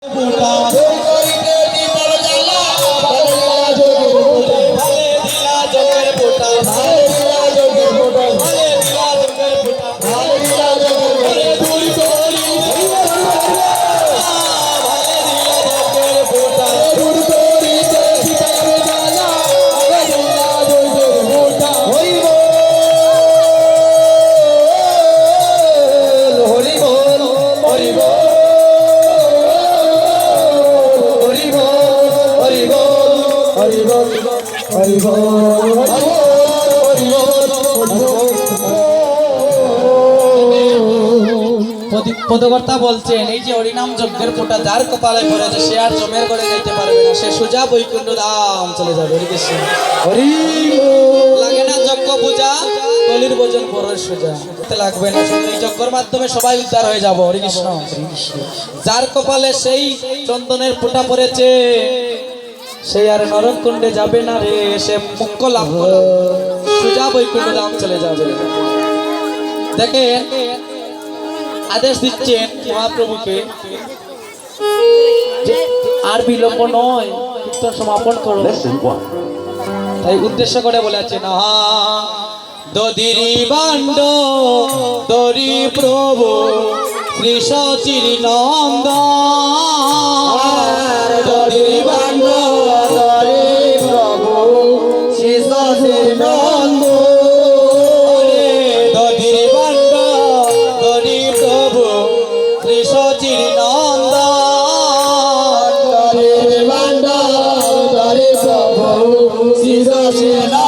不懂 পদি- পদকর্তা বলছেন এই যে হরিনাম যজ্ঞের ফোঁটা যার কপালে পড়েছে সে আর জমের করে যাইতে পারবে না। সে সোজা বৈকুণ্ঠ ধাম চলে যাবে হরি কৃষ্ণ। হরি লাগে না যজ্ঞ পূজা কলির ভোজন পরের সোজা। করতে লাগবে না শুধু এই যজ্ঞের মাধ্যমে সবাই উদ্ধার হয়ে যাব হরি কৃষ্ণ। যার কপালে সেই চন্দনের ফোঁটা পড়েছে সে আর নরক কুণ্ডে যাবে না রে সে মুখ্য লাভ সোজা বৈকুণ্ঠ ধাম চলে যাবে দেখে আদেশ দিচ্ছেন মহাপ্রভুকে আর বিলম্ব নয় কীর্তন সমাপন করো। তাই উদ্দেশ্য করে বলেছেন আহা দদিরি বান্ড দরি প্রভু শ্রী সচির সচির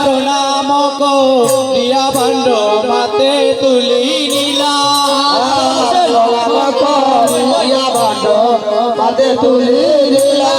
প্রণাম দিয়া ভাণ্ড মাতে তুলি নিলা প্রণাম দিয়া ভাণ্ড মাতে তুলি নীলা